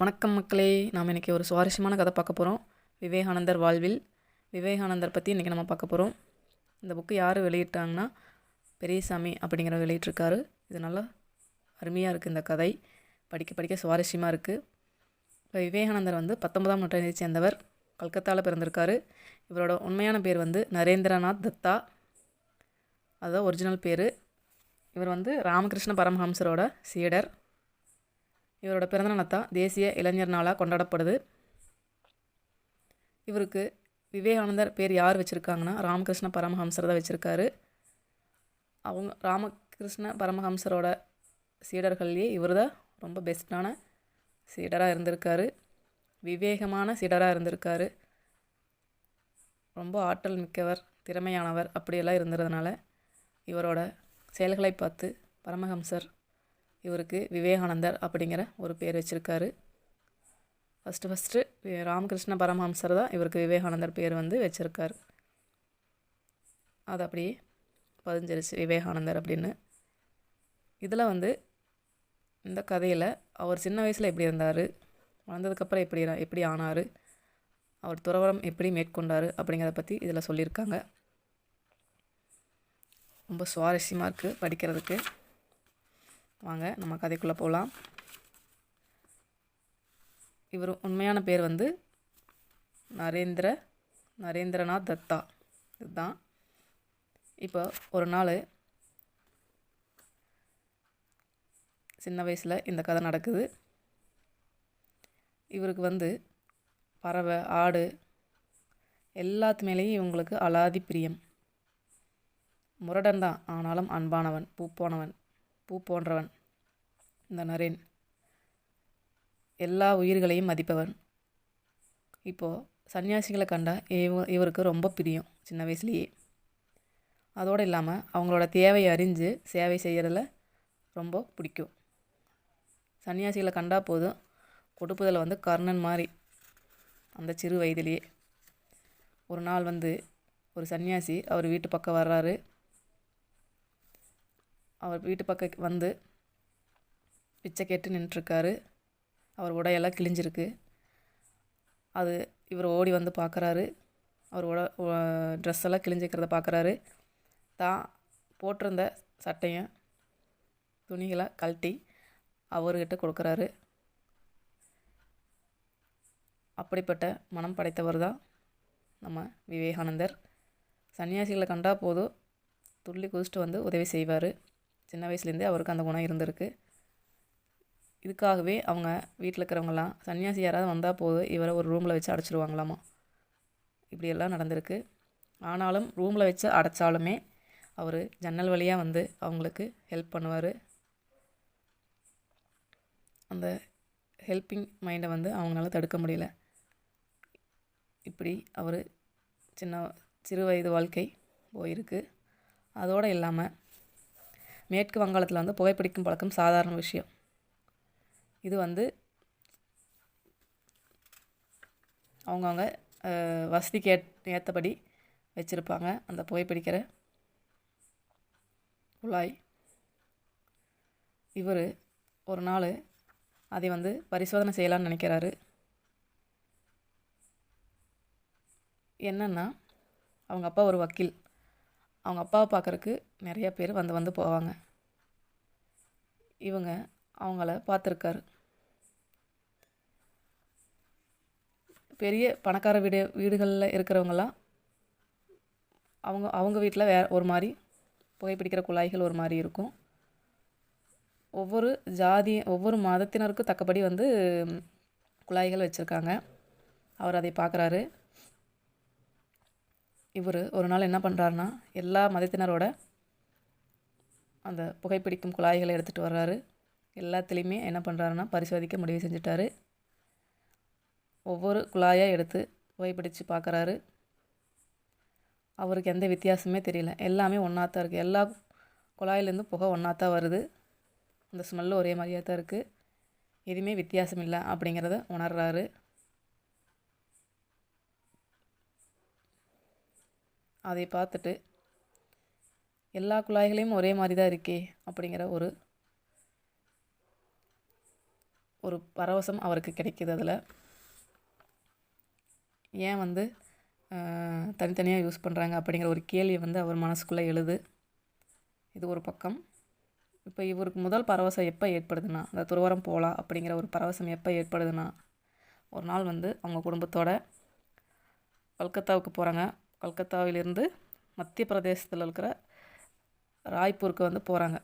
வணக்கம் மக்களே நாம் இன்றைக்கி ஒரு சுவாரஸ்யமான கதை பார்க்க போகிறோம் விவேகானந்தர் வாழ்வில். விவேகானந்தர் பற்றி இன்றைக்கி நம்ம பார்க்க போகிறோம் இந்த புக்கு யார் வெளியிட்டாங்கன்னா பெரியசாமி அப்படிங்கிற வெளியிட்டிருக்காரு. இது நல்லா அருமையாக இருக்குது இந்த கதை. படிக்க படிக்க சுவாரஸ்யமாக இருக்குது இப்போ விவேகானந்தர் வந்து பத்தொன்பதாம் நூற்றாண்டை சேர்ந்தவர். கல்கத்தாவில் பிறந்திருக்காரு. இவரோட உண்மையான பேர் வந்து நரேந்திரநாத் தத்தா. அதுதான் ஒரிஜினல் பேர். இவர் வந்து ராமகிருஷ்ண பரமஹம்சரோட சீடர். இவரோட பிறந்தநாள் தான் தேசிய இளைஞர் நாளாக கொண்டாடப்படுது. இவருக்கு விவேகானந்தர் பேர் யார் வச்சுருக்காங்கன்னா ராமகிருஷ்ண பரமஹம்சர் தான் வச்சுருக்காரு. அவங்க ராமகிருஷ்ண பரமஹம்சரோட சீடர்கள்லேயே இவர் தான் ரொம்ப பெஸ்ட்டான சீடராக இருந்திருக்காரு. விவேகமான சீடராக இருந்திருக்காரு. ரொம்ப ஆற்றல் மிக்கவர் திறமையானவர் அப்படியெல்லாம் இருந்ததுனால இவரோட செயல்களை பார்த்து பரமஹம்சர் இவருக்கு விவேகானந்தர் அப்படிங்கிற ஒரு பேர் வச்சுருக்காரு. ஃபஸ்ட்டு ஃபஸ்ட்டு ராமகிருஷ்ண பரமஹம்சர் தான் இவருக்கு விவேகானந்தர் பேர் வந்து வச்சுருக்காரு. அது அப்படியே பதிஞ்சிருச்சு விவேகானந்தர் அப்படின்னு. இதில் வந்து இந்த கதையில் அவர் சின்ன வயசில் எப்படி இருந்தார் வளர்ந்ததுக்கப்புறம் எப்படி எப்படி ஆனார் அவர் துறவரம் எப்படி மேற்கொண்டார் அப்படிங்கிறத பற்றி இதில் சொல்லியிருக்காங்க. ரொம்ப சுவாரஸ்யமாக இருக்குது படிக்கிறதுக்கு. வாங்க நம்ம கதைக்குள்ளே போகலாம் இவர் உண்மையான பேர் வந்து நரேந்திர நரேந்திரநாத் தத்தா. இதுதான். இப்போ ஒரு நாள் சின்ன வயசில் இந்த கதை நடக்குது. இவருக்கு வந்து பறவை ஆடு எல்லாத்து மேலேயும் இவங்களுக்கு அலாதி பிரியம். முரடன் தான் ஆனாலும் அன்பானவன் பூப்போனவன் பூ போன்றவன் இந்த நரேன். எல்லா உயிர்களையும் மதிப்பவன். இப்போது சன்னியாசிகளை கண்டா இவ இவருக்கு ரொம்ப பிரியம் சின்ன வயசுலேயே. அதோடு இல்லாமல் அவங்களோட தேவையை அறிஞ்சு சேவை செய்கிறதில் ரொம்ப பிடிக்கும். சன்னியாசிகளை கண்டா போதும் கொடுப்பதில் வந்து கர்ணன் மாதிரி அந்த சிறு வயதிலேயே. ஒரு நாள் வந்து ஒரு சன்னியாசி அவர் வீட்டு பக்கம் வர்றாரு. அவர் வீட்டு பக்கம் வந்து பிச்சை கேட்டு நின்றுருக்காரு அவர் உடையெல்லாம் கிழிஞ்சிருக்கு. அது இவர் ஓடி வந்து பார்க்குறாரு. அவர் உட ட்ரெஸ் எல்லாம் கிழிஞ்சிக்கிறத பார்க்குறாரு. தான் போட்டிருந்த சட்டையை துணிகளை கழட்டி அவர்கிட்ட கொடுக்குறாரு. அப்படிப்பட்ட மனம் படைத்தவர் தான் நம்ம விவேகானந்தர். சன்னியாசிகளை கண்டா போதும். துள்ளி குதிச்சுட்டு வந்து உதவி செய்வார். சின்ன வயசுலேருந்தே அவருக்கு அந்த குணம் இருந்திருக்கு. இதுக்காகவே அவங்க வீட்டில் இருக்கிறவங்களாம் சன்னியாசி யாராவது வந்தால் போதும் இவரை ஒரு ரூமில் வச்சு அடைச்சிருவாங்களாமா? இப்படியெல்லாம் நடந்திருக்கு. ஆனாலும் ரூமில் வச்சு அடைச்சாலுமே அவர் ஜன்னல் வழியாக வந்து அவங்களுக்கு ஹெல்ப் பண்ணுவார். அந்த ஹெல்ப்பிங் மைண்டை வந்து அவங்களால தடுக்க முடியல. இப்படி அவர் சின்ன சிறு வயது வாழ்க்கை போயிருக்கு. அதோடு இல்லாமல் மேற்கு வங்காளத்தில் வந்து புகைப்பிடிக்கும் பழக்கம் சாதாரண விஷயம். இது வந்து அவங்கவுங்க வசதிக்கு ஏ ஏற்றபடி வச்சுருப்பாங்க அந்த புகைப்பிடிக்கிற குழாய். இவர் ஒரு நாள் அதை வந்து பரிசோதனை செய்யலான்னு நினைக்கிறாரு. என்னென்னா அவங்க அப்பா ஒரு வக்கீல். அவங்க அப்பாவை பார்க்குறக்கு நிறைய பேர் வந்து வந்து போவாங்க. இவங்க அவங்கள பார்த்துருக்காரு. பெரிய பணக்கார வீடு வீடுகளில் இருக்கிறவங்களாம் அவங்க அவங்க வீட்டில் வே ஒரு மாதிரி புகைப்பிடிக்கிற குழாய்கள் ஒரு மாதிரி இருக்கும். ஒவ்வொரு ஜாதி ஒவ்வொரு மதத்தினருக்கும் தக்கபடி வந்து குழாய்கள் வச்சுருக்காங்க. அவர் அதை பார்க்குறாரு. இவர் ஒரு நாள் என்ன பண்ணுறாருனா எல்லா மதத்தினரோட அந்த புகைப்பிடிக்கும் குழாய்களை எடுத்துகிட்டு வர்றாரு. எல்லாத்துலேயுமே என்ன பண்ணுறாருன்னா பரிசோதிக்க முடிவு செஞ்சுட்டாரு. ஒவ்வொரு குழாயாக எடுத்து புகைப்பிடிச்சு பார்க்குறாரு அவருக்கு எந்த வித்தியாசமே தெரியல. எல்லாமே ஒன்றா தான் இருக்குது எல்லா குழாயிலேருந்து புகை ஒன்றா தான் வருது. அந்த ஸ்மெல்லு ஒரே மாதிரியாக தான் இருக்குது எதுவுமே வித்தியாசம் இல்லை அப்படிங்கிறத உணர்றாரு. அதை பார்த்துட்டு எல்லா குழாய்களையும் ஒரே மாதிரி தான் இருக்கே அப்படிங்கிற ஒரு ஒரு பரவசம் அவருக்கு கிடைக்கிது அதில். ஏன் வந்து தனித்தனியாக யூஸ் பண்ணுறாங்க அப்படிங்கிற ஒரு கேள்வி வந்து அவர் மனசுக்குள்ளே எழுது. இது ஒரு பக்கம். இப்போ இவருக்கு முதல் பரவசம் எப்போ ஏற்படுதுன்னா அந்த துறவரம் போகலாம் அப்படிங்கிற ஒரு பரவசம் எப்போ ஏற்படுதுன்னா ஒரு நாள் வந்து அவங்க குடும்பத்தோட கல்கத்தாவுக்கு போகிறாங்க கல்கத்தாவிலிருந்து மத்திய பிரதேசத்தில் இருக்கிற ராய்ப்பூருக்கு வந்து போகிறாங்க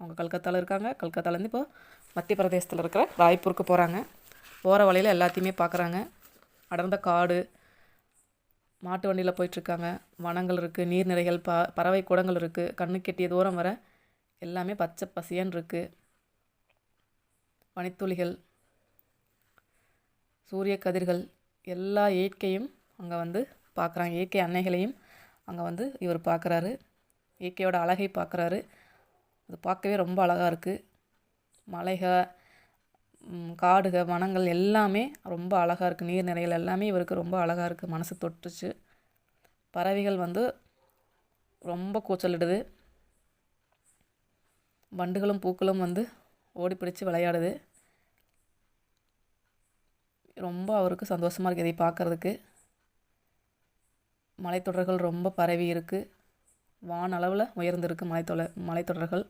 அவங்க கல்கத்தாவில் இருக்காங்க. கல்கத்தாலேருந்து இப்போ மத்திய பிரதேசத்தில் இருக்கிற ராய்ப்பூருக்கு போகிறாங்க போகிற வழியில் எல்லாத்தையுமே பார்க்குறாங்க அடர்ந்த காடு மாட்டு வண்டியில் போயிட்டுருக்காங்க. வனங்கள் இருக்குது நீர்நிலைகள் ப பறவை கூடங்கள் இருக்குது கண்ணு கெட்டிய தூரம் வர எல்லாமே பச்சை பசியன் இருக்குது பனித்துளிகள் சூரிய கதிர்கள் எல்லா இயற்கையும் அங்கே வந்து பார்க்குறாங்க. இயற்கை அன்னைகளையும் அங்கே வந்து இவர் பார்க்குறாரு. இயற்கையோட அழகை பார்க்குறாரு. அது பார்க்கவே ரொம்ப அழகாக இருக்குது மலைக காடுக வனங்கள் எல்லாமே ரொம்ப அழகாக இருக்குது நீர்நிலைகள் எல்லாமே இவருக்கு ரொம்ப அழகாக இருக்குது மனசு தொட்டுச்சு. பறவைகள் வந்து ரொம்ப கூச்சலிடுது. வண்டுகளும் பூக்களும் வந்து ஓடி பிடிச்சி விளையாடுது. ரொம்ப அவருக்கு சந்தோஷமாக இருக்குது இதை பார்க்குறதுக்கு. மலைத்தொடர்கள் ரொம்ப பரவி இருக்குது வான் அளவில் உயர்ந்திருக்கு மலைத்தொடர் மலைத்தொடர்கள்.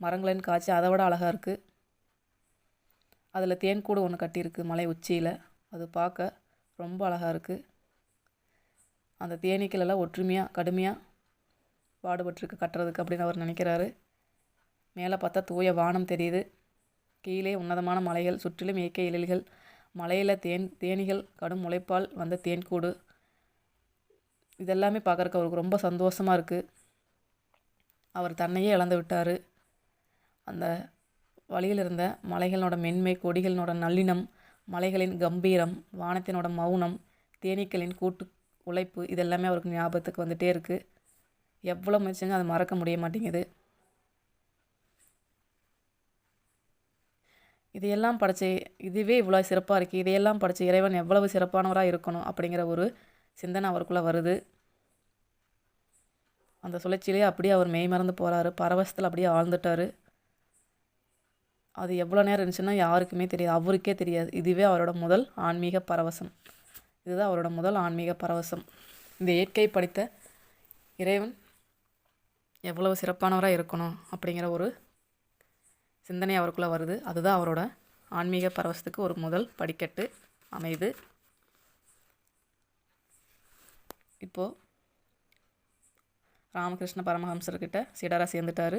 மரங்களின் காட்சி அதை விட அழகாக இருக்குது அதில் தேன்கூடு ஒன்று கட்டியிருக்கு மலை உச்சியில். அது பார்க்க ரொம்ப அழகாக இருக்குது அந்த தேனீக்கள் எல்லாம் ஒற்றுமையாக கடுமையாக பாடுபட்டிருக்கு கட்டுறதுக்கு அப்படின்னு அவர் நினைக்கிறாரு. மேலே பார்த்தா தூய வானம் தெரியுது. கீழே உன்னதமான மலைகள் சுற்றிலும் இயற்கை எழில்கள். மலையில் தேன் தேனீகள் கடும் முளைப்பால் வந்த தேன்கூடு இதெல்லாமே பார்க்குறக்கு அவருக்கு ரொம்ப சந்தோஷமாக இருக்குது அவர் தன்னையே இழந்து விட்டார். அந்த வழியில் இருந்த மலைகளோட மென்மை கொடிகளோட நல்லினம் மலைகளின் கம்பீரம் வானத்தினோட மௌனம் தேனீக்களின் கூட்டு உழைப்பு இதெல்லாமே அவருக்கு ஞாபகத்துக்கு வந்துகிட்டே இருக்குது எவ்வளோ முயற்சிங்க அதை மறக்க முடிய மாட்டேங்குது. இதையெல்லாம் படைச்ச இதுவே இவ்வளோ சிறப்பாக இருக்குது இதையெல்லாம் படைச்ச இறைவன் எவ்வளவு சிறப்பானவராக இருக்கணும் அப்படிங்கிற ஒரு சிந்தனை அவருக்குள்ளே வருது. அந்த சுழற்சியிலே அப்படியே அவர் மெய் மறந்து போகிறாரு பரவசத்தில் அப்படியே ஆழ்ந்துட்டார். அது எவ்வளோ நேரம் இருந்துச்சுன்னா யாருக்குமே தெரியாது. அவருக்கே தெரியாது. இதுவே அவரோட முதல் ஆன்மீக பரவசம். இதுதான் அவரோட முதல் ஆன்மீக பரவசம். இந்த இயற்கை படித்த இறைவன் எவ்வளவு சிறப்பானவராக இருக்கணும் அப்படிங்கிற ஒரு சிந்தனை அவருக்குள்ளே வருது. அதுதான் அவரோட ஆன்மீக பரவசத்துக்கு ஒரு முதல் படிக்கட்டு அமையுது இப்போது ராமகிருஷ்ண பரமஹம்சர்கிட்ட சீடராக சேர்ந்துட்டார்.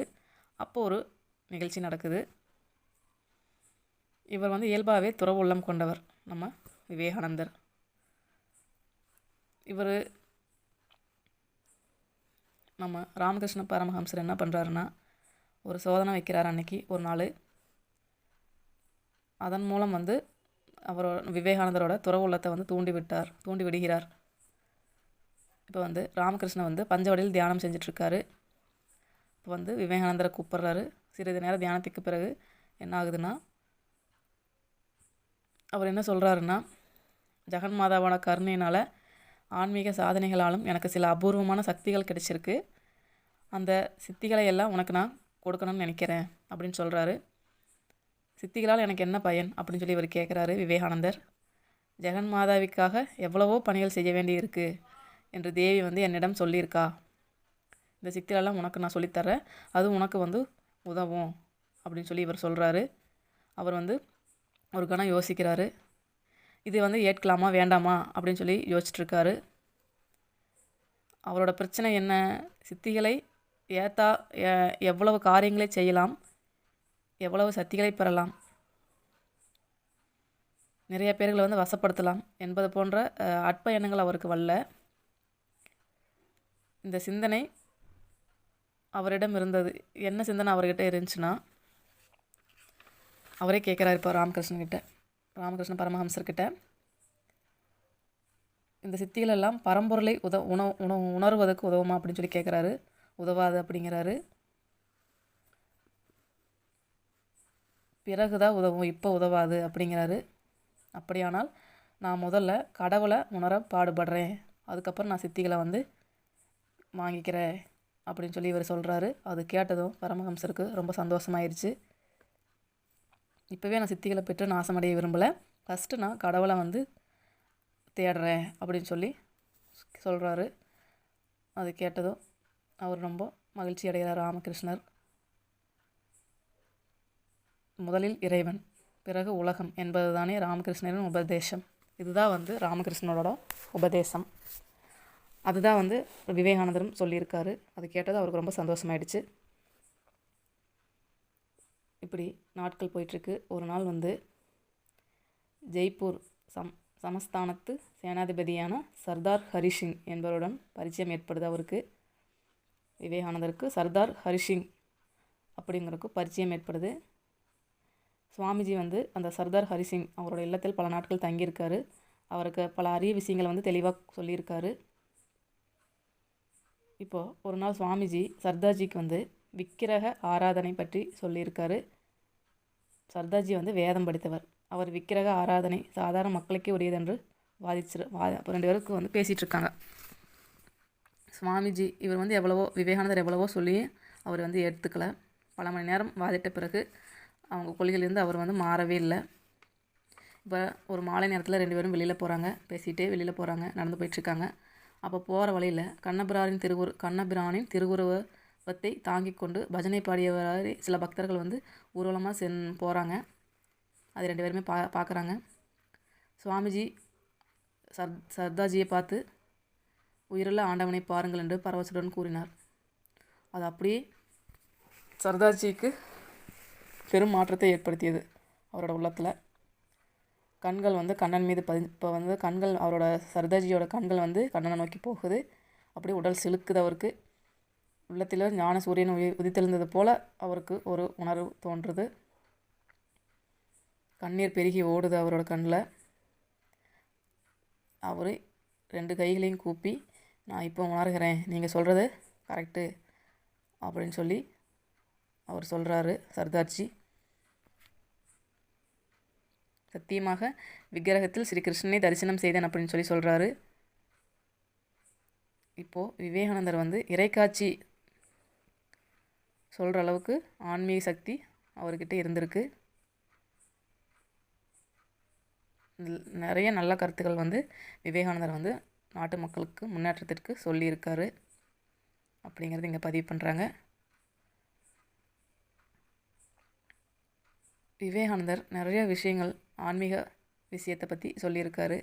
அப்போது ஒரு நிகழ்ச்சி நடக்குது. இவர் வந்து இயல்பாகவே துறவு உள்ளம் கொண்டவர் நம்ம விவேகானந்தர். இவர் நம்ம ராமகிருஷ்ண பரமஹம்சர் என்ன பண்ணுறாருன்னா ஒரு சோதனை வைக்கிறார் அன்னைக்கு ஒரு நாள். அதன் மூலம் வந்து அவரோட விவேகானந்தரோட துறவு உள்ளத்தை வந்து தூண்டி விட்டார் தூண்டி விடுகிறார் இப்போ வந்து ராமகிருஷ்ணன் வந்து பஞ்சவடியில் தியானம் செஞ்சிட்ருக்காரு. இப்போ வந்து விவேகானந்தரை கூப்பிட்றாரு. சிறிது நேரம் தியானத்துக்கு பிறகு என்ன ஆகுதுன்னா அவர் என்ன சொல்கிறாருன்னா ஜெகன் மாதாவோட கருணையினால் ஆன்மீக சாதனைகளாலும் எனக்கு சில அபூர்வமான சக்திகள் கிடைச்சிருக்கு. அந்த சித்திகளை எல்லாம் உனக்கு நான் கொடுக்கணும்னு நினைக்கிறேன் அப்படின்னு சொல்கிறாரு சித்திகளால் எனக்கு என்ன பயன்? அப்படின்னு சொல்லி இவர் கேட்குறாரு விவேகானந்தர். ஜெகன் மாதாவிக்காக எவ்வளவோ பணிகள் செய்ய வேண்டி இருக்குது என்று தேவி வந்து என்னிடம் சொல்லியிருக்கா? இந்த சித்திலெல்லாம் உனக்கு நான் சொல்லித்தரேன் அது உனக்கு வந்து உதவும் அப்படின்னு சொல்லி இவர் சொல்கிறாரு அவர் வந்து ஒரு கணம் யோசிக்கிறாரு. இது வந்து ஏற்கலாமா வேண்டாமா அப்படின்னு சொல்லி யோசிச்சுட்ருக்காரு. அவரோட பிரச்சனை என்ன? சித்திகளை ஏத்தா எவ்வளவு காரியங்களை செய்யலாம்? எவ்வளவு சக்திகளை பெறலாம்? நிறைய பேர்களை வந்து வசப்படுத்தலாம் என்பது போன்ற அற்ப எண்ணங்கள் அவருக்கு வரல. இந்த சிந்தனை அவரிடம் இருந்தது. என்ன சிந்தனை அவர்கிட்ட இருந்துச்சுன்னா அவரே கேட்குறாரு இப்போ ராமகிருஷ்ணன்கிட்ட. ராமகிருஷ்ண பரமஹம்சர்கிட்ட. இந்த சித்திகள் எல்லாம் பரம்பொருளை உத உணவு உணவு உணர்வதற்கு உதவுமா அப்படின்னு சொல்லி கேட்குறாரு. உதவாது அப்படிங்கிறாரு. பிறகு தான் உதவும் இப்போ உதவாது அப்படிங்கிறாரு. அப்படியானால் நான் முதல்ல கடவுளை உணர பாடுபடுறேன். அதுக்கப்புறம் நான் சித்திகளை வந்து வாங்கிக்கிறேன் அப்படின்னு சொல்லி இவர் சொல்கிறாரு அது கேட்டதும் பரமஹம்சருக்கு ரொம்ப சந்தோஷமாயிருச்சு. இப்போவே நான் சித்திகளை பெற்று நாசமடைய விரும்பலை. ஃபஸ்ட்டு நான் கடவுளை வந்து தேடுறேன் அப்படின்னு சொல்லி சொல்கிறாரு அது கேட்டதும் அவர் ரொம்ப மகிழ்ச்சி அடைகிறார் ராமகிருஷ்ணர். முதலில் இறைவன் பிறகு உலகம் என்பது தானே ராமகிருஷ்ணரின் உபதேசம். இதுதான் வந்து ராமகிருஷ்ணனோட உபதேசம். அதுதான் வந்து விவேகானந்தரும் சொல்லியிருக்காரு. அது கேட்டது அவருக்கு ரொம்ப சந்தோஷமாயிடுச்சு. இப்படி நாட்கள் போயிட்டுருக்கு. ஒரு நாள் வந்து ஜெய்ப்பூர் சம் சமஸ்தானத்து சேனாதிபதியான சர்தார் ஹரிசிங் என்பவருடன் பரிச்சயம் ஏற்படுது அவருக்கு. விவேகானந்தருக்கு சர்தார் ஹரிசிங் அப்படிங்கிறக்கு பரிச்சயம் ஏற்படுது. சுவாமிஜி வந்து அந்த சர்தார் ஹரிசிங் அவரோட இல்லத்தில் பல நாட்கள் தங்கியிருக்காரு. அவருக்கு பல அரிய விஷயங்களை வந்து தெளிவாக சொல்லியிருக்காரு. இப்போது ஒரு நாள் சுவாமிஜி சர்தார்ஜிக்கு வந்து விக்கிரக ஆராதனை பற்றி சொல்லியிருக்காரு. சர்தாஜி வந்து வேதம் படித்தவர். அவர் விக்கிரக ஆராதனை சாதாரண மக்களுக்கே உரியதென்று வாதிச்சு வா ரெண்டு பேருக்கு வந்து பேசிகிட்டு இருக்காங்க சுவாமிஜி இவர் வந்து எவ்வளவோ விவேகானந்தர் எவ்வளவோ சொல்லி அவர் வந்து எடுத்துக்கல பல மணி நேரம் வாதிட்ட பிறகு அவங்க கொள்கையிலேருந்து அவர் வந்து மாறவே இல்லை. இப்போ ஒரு மாலை நேரத்தில் ரெண்டு பேரும் வெளியில் போகிறாங்க பேசிகிட்டே வெளியில் போகிறாங்க நடந்து போயிட்டுருக்காங்க. அப்போ போகிற வழியில் கண்ணபிரானின் திருவுரு கண்ணபிரானின் திருவுருவத்தை தாங்கி கொண்டு பஜனை பாடியவரை சில பக்தர்கள் வந்து ஊர்வலமாக சென் போகிறாங்க அது ரெண்டு பேருமே பா பார்க்குறாங்க சுவாமிஜி சர் சர்தாஜியை பார்த்து உயிரில் ஆண்டவனை பாருங்கள் என்று பரவசுடன் கூறினார். அது அப்படியே சர்தார்ஜிக்கு பெரும் மாற்றத்தை ஏற்படுத்தியது அவரோட உள்ளத்தில். கண்கள் வந்து கண்ணன் மீது பதி இப்போ வந்து கண்கள் அவரோட சரதாஜியோட கண்கள் வந்து கண்ணனை நோக்கி போகுது. அப்படியே உடல் சிலுக்குது அவருக்கு. உள்ளத்தில் ஞான சூரியன் உயி உதித்தெழுந்தது போல் அவருக்கு ஒரு உணர்வு தோன்றுது. கண்ணீர் பெருகி ஓடுது அவரோட கண்ணில். அவர் ரெண்டு கைகளையும் கூப்பி நான் இப்போ உணர்கிறேன். நீங்கள் சொல்கிறது கரெக்டு அப்படின்னு சொல்லி அவர் சொல்கிறாரு சர்தார்ஜி. சத்தியமாக விக்கிரகத்தில் ஸ்ரீ கிருஷ்ணனை தரிசனம் செய்தேன் அப்படின்னு சொல்லி சொல்கிறாரு இப்போது விவேகானந்தர் வந்து இறைக்காட்சி சொல்கிற அளவுக்கு ஆன்மீக சக்தி அவர்கிட்ட இருந்திருக்கு. நிறைய நல்ல கருத்துக்கள் வந்து விவேகானந்தர் வந்து நாட்டு மக்களுக்கு முன்னேற்றத்திற்கு சொல்லியிருக்காரு அப்படிங்கிறது இங்கே பதிவு பண்ணுறாங்க விவேகானந்தர் நிறைய விஷயங்கள் ஆன்மீக விஷயத்தை பற்றி சொல்லியிருக்காரு.